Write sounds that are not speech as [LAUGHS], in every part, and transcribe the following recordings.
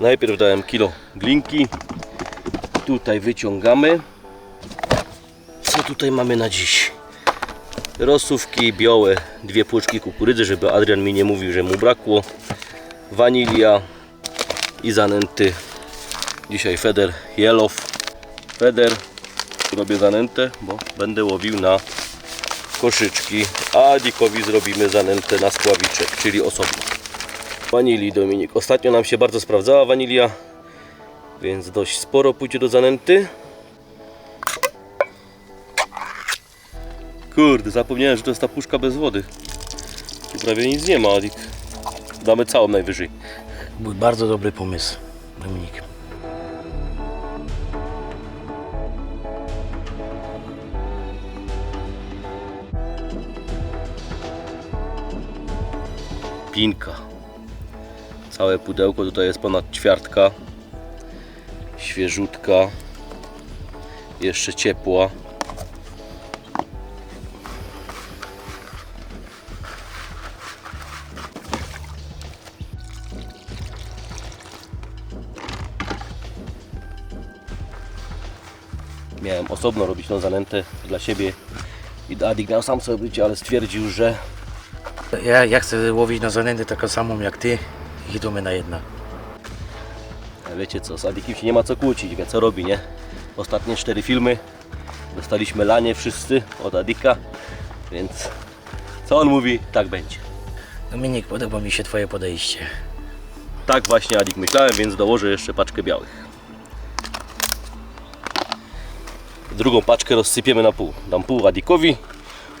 Najpierw dałem kilo glinki. Tutaj wyciągamy. Co tutaj mamy na dziś? Rosówki białe, dwie płuczki kukurydzy, żeby Adrian mi nie mówił, że mu brakło. Wanilia i zanęty. Dzisiaj Feder Yellow. Feder robię zanętę, bo będę łowił na koszyczki, a Dikowi zrobimy zanętę na spławiczek, czyli osobno. Wanilii Dominik. Ostatnio nam się bardzo sprawdzała wanilia, więc dość sporo pójdzie do zanęty. Kurde, zapomniałem, że to jest ta puszka bez wody. Tu prawie nic nie ma, Adik. Damy całą najwyżej. Był bardzo dobry pomysł, Dominik. Pinka. Całe pudełko tutaj jest ponad ćwiartka. Świeżutka. Jeszcze ciepła. Miałem osobno robić tą zanętę dla siebie i Adik miał sam sobie robić, ale stwierdził, że Ja, ja chcę łowić na zanętę taką samą jak ty i idziemy na jedna. Wiecie co, z Adikiem się nie ma co kłócić, wie co robi, nie? Ostatnie cztery filmy dostaliśmy lanie wszyscy od Adika, więc co on mówi, tak będzie. Dominik, podoba mi się twoje podejście. Tak właśnie Adik myślałem, więc dołożę jeszcze paczkę białych. Drugą paczkę rozsypiemy na pół. Dam pół Adikowi,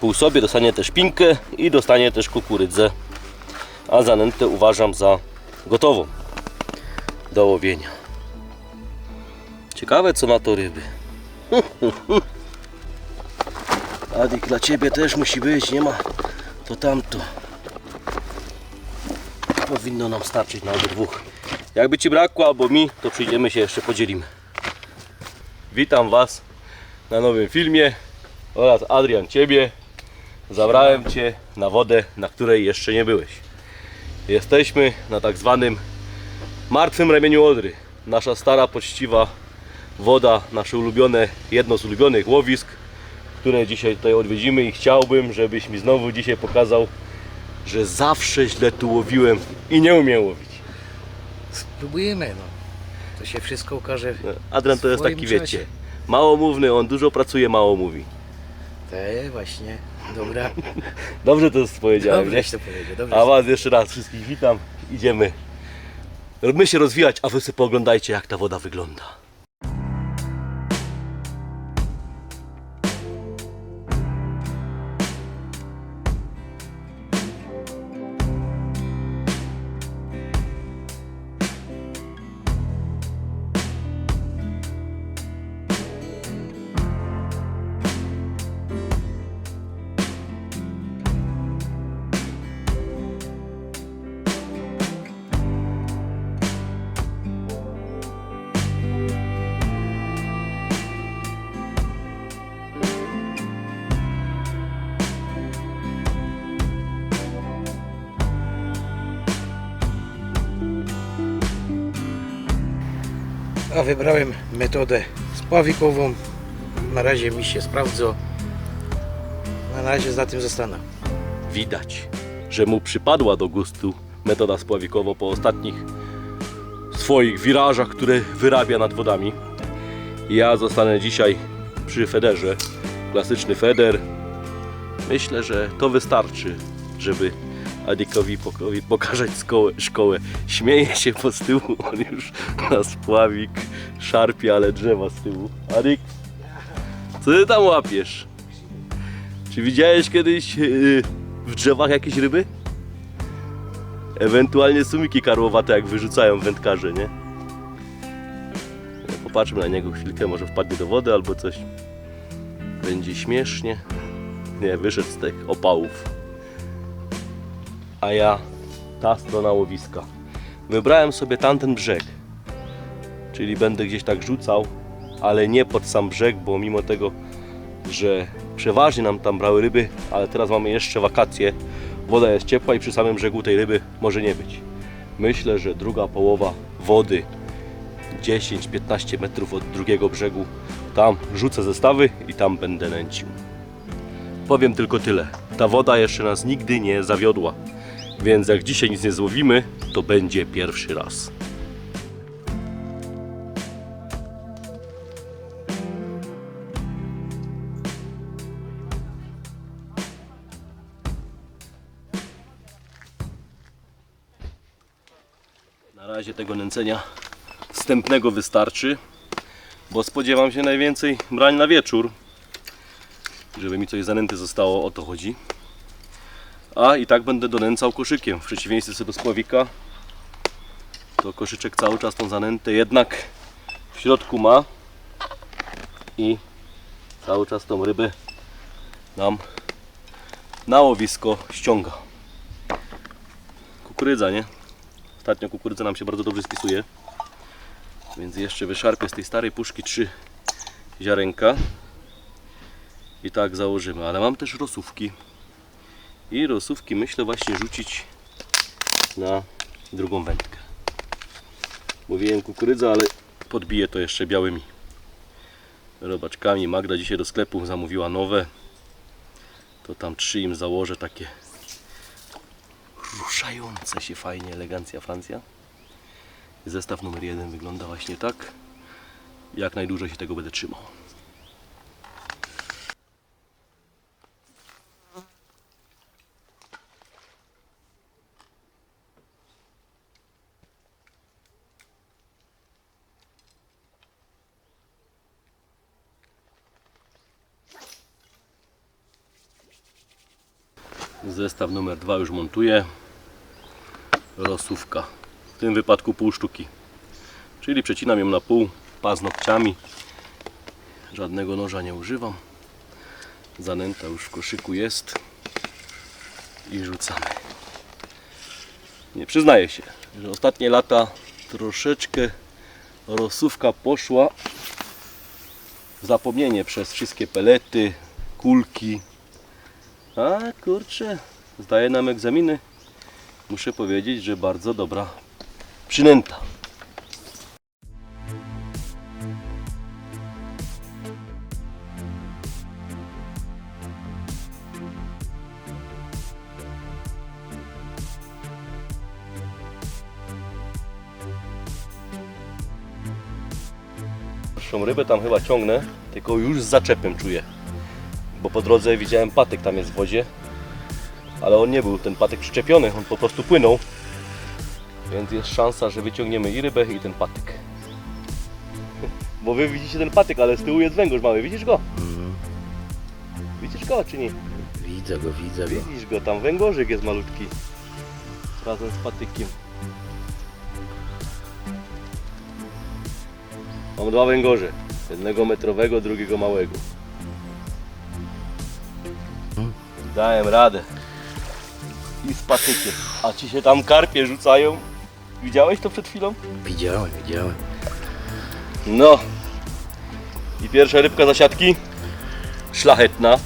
pół sobie, dostanie też pinkę i dostanie też kukurydzę. A zanętę uważam za gotową do łowienia. Ciekawe co na to ryby. [LAUGHS] Adik, dla Ciebie też musi być, nie ma to tamto. Powinno nam starczyć na obydwóch. Jakby Ci brakło albo mi, to przyjdziemy się jeszcze podzielimy. Witam Was na nowym filmie oraz Adrian Ciebie. Zabrałem Cię na wodę, na której jeszcze nie byłeś. Jesteśmy na tak zwanym martwym ramieniu Odry. Nasza stara, poczciwa woda, nasze ulubione, jedno z ulubionych łowisk, które dzisiaj tutaj odwiedzimy i chciałbym, żebyś mi znowu dzisiaj pokazał, że zawsze źle tu łowiłem i nie umiem łowić. Spróbujemy, no. To się wszystko ukaże. Adrian to jest taki, czasie. wiecie, małomówny, on dużo pracuje, mało mówi. Te właśnie, dobra. Dobrze to powiedziałem, nie? Dobrze to powiedział, dobrze. A Was jeszcze raz wszystkich witam, idziemy. My się rozwijać, a Wy sobie pooglądajcie jak ta woda wygląda. Wybrałem metodę spławikową. Na razie mi się sprawdza. Na razie za tym zostanę. Widać, że mu przypadła do gustu metoda spławikowa po ostatnich swoich wirażach, które wyrabia nad wodami. Ja zostanę dzisiaj przy federze. Klasyczny feder. Myślę, że to wystarczy, żeby Adikowi pokazać szkołę, szkołę. Śmieje się po z tyłu, on już na spławik szarpie, ale drzewa z tyłu. Adik, co ty tam łapiesz? Czy widziałeś kiedyś yy, w drzewach jakieś ryby? Ewentualnie sumiki karłowate, jak wyrzucają wędkarze, nie? Popatrzmy na niego chwilkę, może wpadnie do wody albo coś. Będzie śmiesznie. Nie, wyszedł z tych opałów. A ja ta strona łowiska. Wybrałem sobie tamten brzeg. Czyli będę gdzieś tak rzucał, ale nie pod sam brzeg, bo mimo tego, że przeważnie nam tam brały ryby, ale teraz mamy jeszcze wakacje, woda jest ciepła i przy samym brzegu tej ryby może nie być. myślę, że druga połowa wody 10-15 metrów od drugiego brzegu. Tam rzucę zestawy i tam będę nęcił. Powiem tylko tyle. Ta woda jeszcze nas nigdy nie zawiodła. Więc jak dzisiaj nic nie złowimy, to będzie pierwszy raz. Na razie tego nęcenia wstępnego wystarczy, bo spodziewam się najwięcej brań na wieczór, żeby mi coś zanęty zostało, o to chodzi. A i tak będę donęcał koszykiem, w przeciwieństwie do spławika, to koszyczek cały czas tą zanętę jednak w środku ma i cały czas tą rybę nam na łowisko ściąga. Kukurydza, nie? Ostatnio kukurydza nam się bardzo dobrze spisuje. Więc jeszcze wyszarpię z tej starej puszki trzy ziarenka. I tak założymy. Ale mam też rosówki. I rosówki myślę właśnie rzucić na drugą wędkę. Mówiłem kukurydza, ale podbiję to jeszcze białymi robaczkami. Magda dzisiaj do sklepu zamówiła nowe. To tam trzy im założę takie ruszające się fajnie, elegancja Francja. Zestaw numer jeden wygląda właśnie tak. Jak najdłużej się tego będę trzymał. Zestaw numer dwa już montuję. Rosówka. W tym wypadku pół sztuki. Czyli przecinam ją na pół paznokciami. Żadnego noża nie używam. Zanęta już w koszyku jest. I rzucamy. Nie przyznaję się, że ostatnie lata troszeczkę rosówka poszła w zapomnienie przez wszystkie pelety, kulki. A kurczę, zdaje nam egzaminy. Muszę powiedzieć, że bardzo dobra przynęta. Pierwszą rybę tam chyba ciągnę, tylko już z zaczepem czuję. Bo po drodze widziałem patyk tam jest w wodzie, ale on nie był ten patyk przyczepiony, on po prostu płynął. Więc jest szansa, że wyciągniemy i rybę i ten patyk. [LAUGHS] Bo wy widzicie ten patyk, ale z tyłu jest węgorz mały, widzisz go? Widzisz go czy nie? Widzę go, widzę go. Widzisz go, tam węgorzyk jest malutki. Razem z patykiem. Mam dwa węgorze. Jednego metrowego, drugiego małego. Dałem radę. I z patykiem. A ci się tam karpie rzucają. Widziałeś to przed chwilą? Widziałem, widziałem. No. I pierwsza rybka zasiadki. Szlachetna.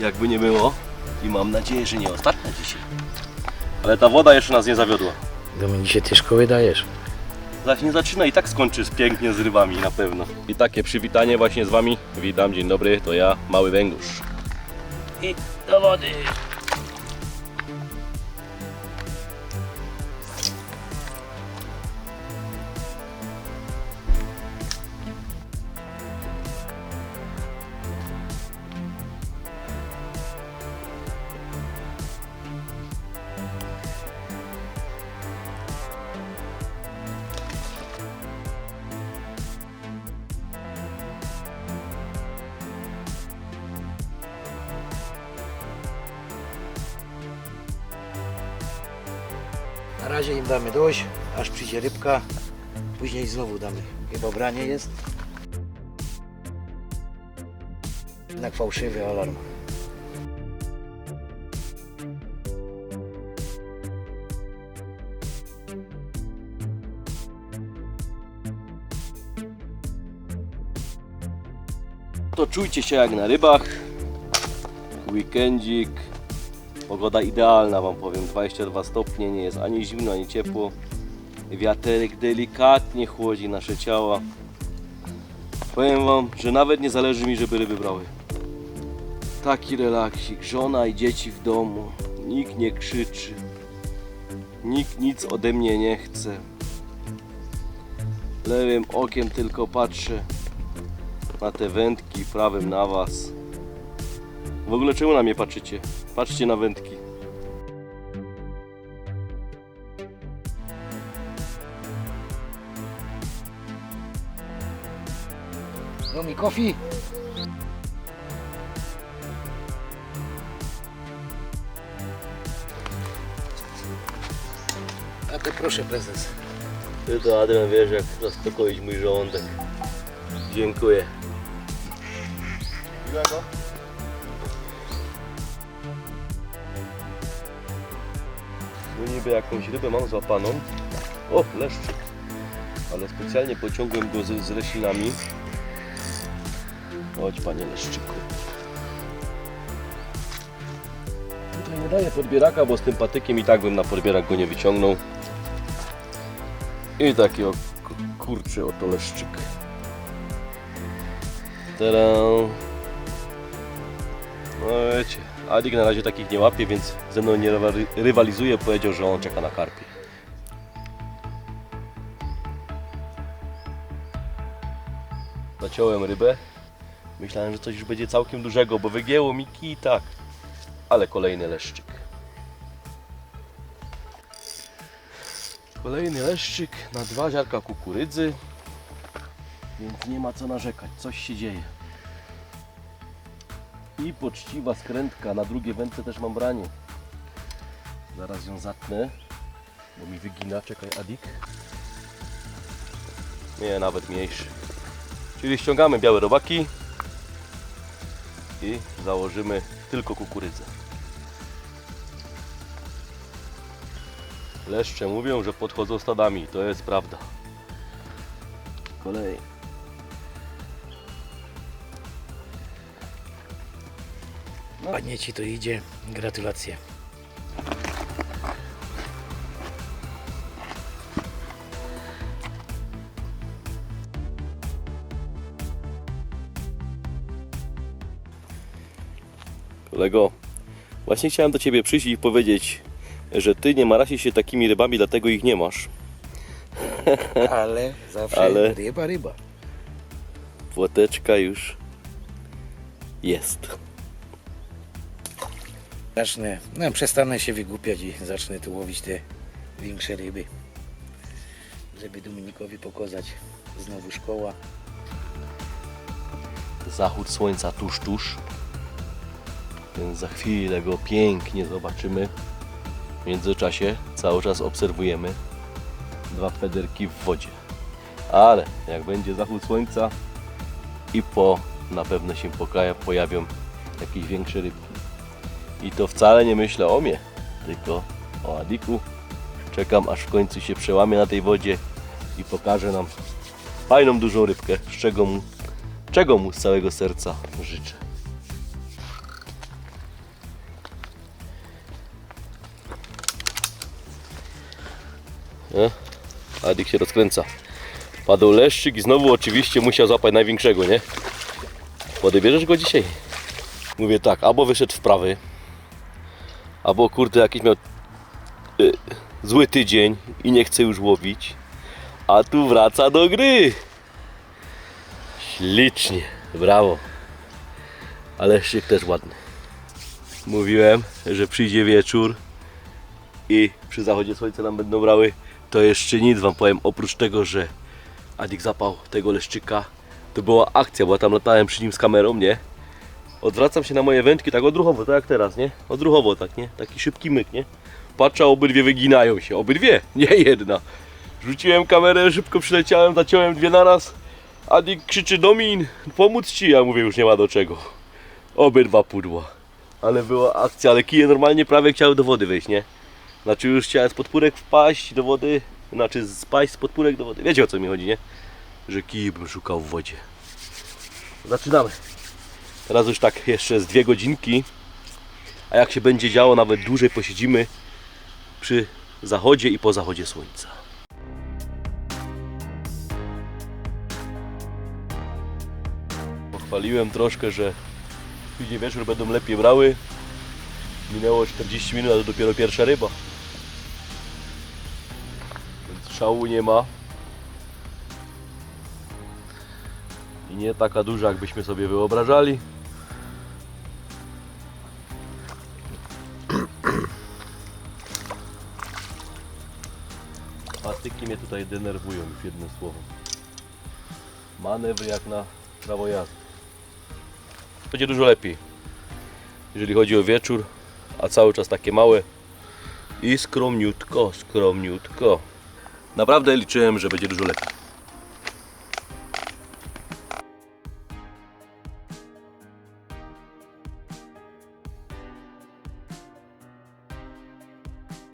Jakby nie było. I mam nadzieję, że nie ostatnia dzisiaj. Ale ta woda jeszcze nas nie zawiodła. Dominicie, ty szkoły dajesz. Zaś nie zaczyna i tak skończy pięknie z rybami na pewno. I takie przywitanie właśnie z Wami. Witam, dzień dobry, to ja, Mały Węgorz. I do wody. Damy dość, aż przyjdzie rybka. Później znowu damy. Chyba branie jest. Jednak fałszywy alarm. To czujcie się jak na rybach. Weekendzik. Pogoda idealna wam powiem, 22 stopnie, nie jest ani zimno, ani ciepło. Wiaterek delikatnie chłodzi nasze ciała. Powiem wam, że nawet nie zależy mi, żeby ryby brały. Taki relaksik, żona i dzieci w domu, nikt nie krzyczy, nikt nic ode mnie nie chce. Lewym okiem tylko patrzę na te wędki, prawym na was. W ogóle czemu na mnie patrzycie? Patrzcie na wędki. Romi coffee. A to proszę prezes. Ty to Adrian wiesz jak zaspokoić mój żołądek. Dziękuję. Miłego. No niby jakąś rybę mam złapaną. O, leszczyk. Ale specjalnie pociągłem go z, z lesinami. Chodź panie leszczyku. Tutaj nie daję podbieraka, bo z tym patykiem i tak bym na podbierak go nie wyciągnął. I taki o ku- kurczy oto leszczyk. Teraz... No wiecie, Adik na razie takich nie łapie, więc ze mną nie rywali- rywalizuje. Powiedział, że on czeka na karpie. Zaciąłem rybę. Myślałem, że coś już będzie całkiem dużego, bo wygięło mi kij tak. Ale kolejny leszczyk. Kolejny leszczyk na dwa ziarka kukurydzy. Więc nie ma co narzekać, coś się dzieje. I poczciwa skrętka. Na drugie wędce też mam branie. Zaraz ją zatnę, bo mi wygina. Czekaj, Adik. Nie, nawet mniejszy. Czyli ściągamy białe robaki i założymy tylko kukurydzę. Leszcze mówią, że podchodzą stadami. To jest prawda. Kolej. Ładnie ci to idzie. Gratulacje. Kolego, właśnie chciałem do Ciebie przyjść i powiedzieć, że Ty nie marasie się takimi rybami, dlatego ich nie masz. [LAUGHS] Ale zawsze Ale- ryba, ryba. Płoteczka już jest. Zacznę, no przestanę się wygłupiać i zacznę tu łowić te większe ryby. Żeby Dominikowi pokazać znowu szkoła. Zachód słońca tuż, tuż. Więc za chwilę go pięknie zobaczymy. W międzyczasie cały czas obserwujemy dwa federki w wodzie. Ale jak będzie zachód słońca i po na pewno się pokaja, pojawią jakieś większe rybki. I to wcale nie myślę o mnie, tylko o Adiku. Czekam aż w końcu się przełamie na tej wodzie i pokaże nam fajną dużą rybkę, z czego mu czego mu z całego serca życzę. E? Adik się rozkręca. Padł leszczyk i znowu oczywiście musiał złapać największego, nie? Podebierzesz go dzisiaj? Mówię tak, albo wyszedł w prawy, albo kurde jakiś miał y, zły tydzień i nie chce już łowić, a tu wraca do gry. Ślicznie, brawo. Ale szyk też ładny. Mówiłem, że przyjdzie wieczór i przy zachodzie słońca nam będą brały. To jeszcze nic wam powiem, oprócz tego, że Adik zapał tego leszczyka. To była akcja, bo ja tam latałem przy nim z kamerą, nie? Odwracam się na moje wędki tak odruchowo, tak jak teraz, nie? Odruchowo tak, nie? Taki szybki myk, nie? Patrzę, obydwie wyginają się, obydwie, [LAUGHS] nie jedna. Rzuciłem kamerę, szybko przyleciałem, zaciąłem dwie naraz. Adik krzyczy Domin, pomóc ci? Ja mówię, już nie ma do czego. Obydwa pudła. Ale była akcja, ale kije normalnie prawie chciały do wody wejść, nie? Znaczy już chciałem z podpórek wpaść do wody, znaczy spaść z podpórek do wody. Wiecie o co mi chodzi, nie? Że kij bym szukał w wodzie. Zaczynamy. Teraz już tak jeszcze z dwie godzinki A jak się będzie działo, nawet dłużej posiedzimy przy zachodzie i po zachodzie słońca. Pochwaliłem troszkę, że później wieczór będą lepiej brały. Minęło 40 minut, a to dopiero pierwsza ryba. Więc szału nie ma. I nie taka duża, jakbyśmy sobie wyobrażali. Tutaj denerwują już jednym słowem. Manewr jak na prawo jazdy. Będzie dużo lepiej, jeżeli chodzi o wieczór, a cały czas takie małe i skromniutko, skromniutko. Naprawdę liczyłem, że będzie dużo lepiej.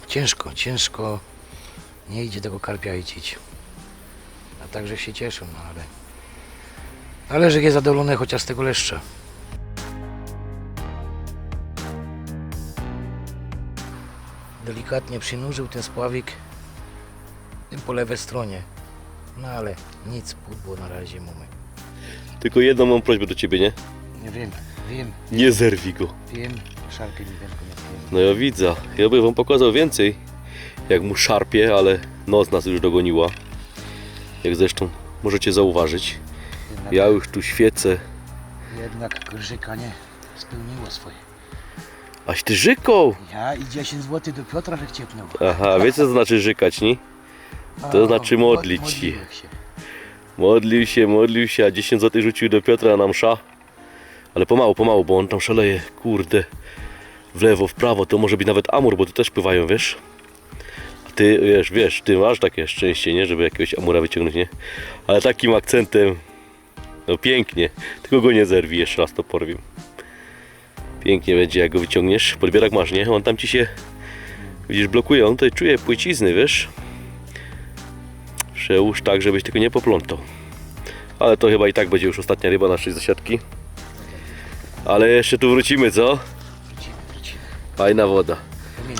Ciężko, ciężko. Nie idzie tego karpia. A także się cieszą, no ale... Ale że jest zadowolony chociaż z tego leszcza. Delikatnie przynurzył ten spławik tym po lewej stronie. No ale nic, pudło na razie mamy. Tylko jedną mam prośbę do Ciebie, nie? Nie wiem, wiem, Nie zerwij go. wiem, szarpie mi wiem. No ja widzę. Ja bym Wam pokazał więcej, jak mu szarpie, ale noc nas już dogoniła. Jak zresztą możecie zauważyć. Jednak, Ja już tu świecę. jednak grzyka nie spełniło swoje. Aś ty żyką! Ja i 10 zł do Piotra, że ciepnął. Aha, wiecie co to znaczy żykać, nie? To znaczy mod- modlić się. Modlił się, modlił się, a 10 zł rzucił do Piotra na msza. Ale pomału, pomału, bo on tam szaleje, kurde. W lewo, w prawo, to może być nawet amur, bo tu też pływają, wiesz? Ty, wiesz, wiesz, ty masz takie szczęście, nie? Żeby jakiegoś amura wyciągnąć, nie? Ale takim akcentem, no pięknie. Tylko go nie zerwij, jeszcze raz to porwiem. Pięknie będzie, jak go wyciągniesz. Podbierak masz, nie? On tam ci się, widzisz, blokuje. On tutaj czuje płycizny, wiesz? Przełóż tak, żebyś tylko nie poplątał. Ale to chyba i tak będzie już ostatnia ryba naszej zasiadki. Ale jeszcze tu wrócimy, co? Fajna woda.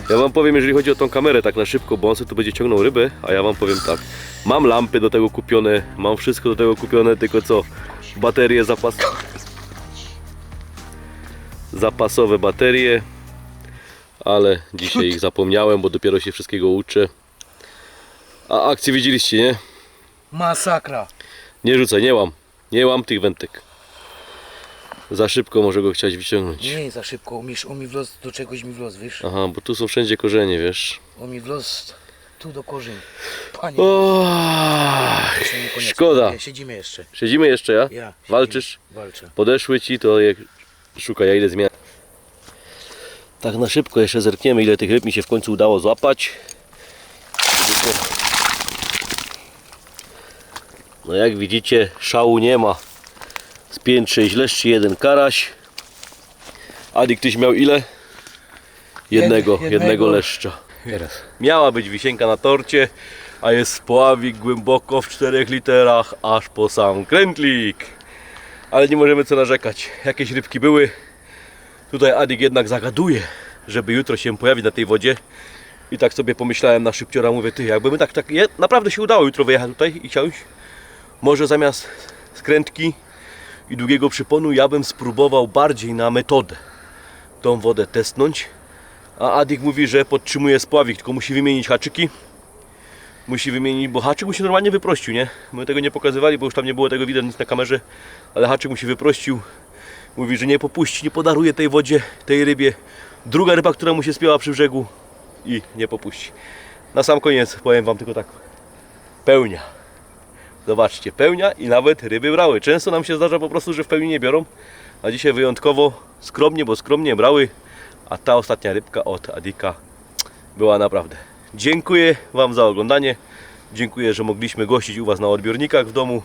Ja wam powiem, jeżeli chodzi o tą kamerę, tak na szybko, bo on sobie tu będzie ciągnął rybę, a ja wam powiem tak. Mam lampy do tego kupione, mam wszystko do tego kupione, tylko co? Baterie zapas... Zapasowe baterie. Ale dzisiaj ich zapomniałem, bo dopiero się wszystkiego uczę. A akcję widzieliście, nie? Masakra. Nie rzucaj, nie łam. Nie łam tych wędek. Za szybko może go chcieć wyciągnąć. Nie, za szybko. Umiesz, umi w los, do czegoś mi w los, wiesz? Aha, bo tu są wszędzie korzenie, wiesz. Umi w los, tu do korzeń. Panie, O, jeszcze nie koniec. szkoda. Nie, siedzimy jeszcze. Siedzimy jeszcze, ja? Ja. siedzimy. Walczysz? Walczę. Podeszły ci, to je szukaj, ja idę zmian. Tak na szybko jeszcze zerkniemy, ile tych ryb mi się w końcu udało złapać. No jak widzicie, szału nie ma. Z 5-6 leszczy, jeden karaś. Adi, ktoś miał ile? Jednego, Jed- jednego jednego. leszcza. Teraz. Miała być wisienka na torcie, a jest spławik głęboko w 4 literach, aż po sam krętlik. Ale nie możemy co narzekać. Jakieś rybki były. Tutaj Adik jednak zagaduje, żeby jutro się pojawić na tej wodzie. I tak sobie pomyślałem na szybciora, mówię, ty, jakby my tak, tak je, naprawdę się udało jutro wyjechać tutaj i siąść. Może zamiast skrętki i długiego przyponu, ja bym spróbował bardziej na metodę tą wodę testnąć. A Adik mówi, że podtrzymuje spławik, tylko musi wymienić haczyki. Musi wymienić, bo haczyk mu się normalnie wyprościł, nie? My tego nie pokazywali, bo już tam nie było tego widać nic na kamerze, ale haczyk mu się wyprościł. Mówi, że nie popuści, nie podaruje tej wodzie, tej rybie. Druga ryba, która mu się spięła przy brzegu i nie popuści. Na sam koniec powiem Wam tylko tak. Pełnia. Zobaczcie, pełnia i nawet ryby brały. Często nam się zdarza po prostu, że w pełni nie biorą, a dzisiaj wyjątkowo skromnie, bo skromnie brały, a ta ostatnia rybka od Adika była naprawdę. Dziękuję Wam za oglądanie. Dziękuję, że mogliśmy gościć u Was na odbiornikach w domu.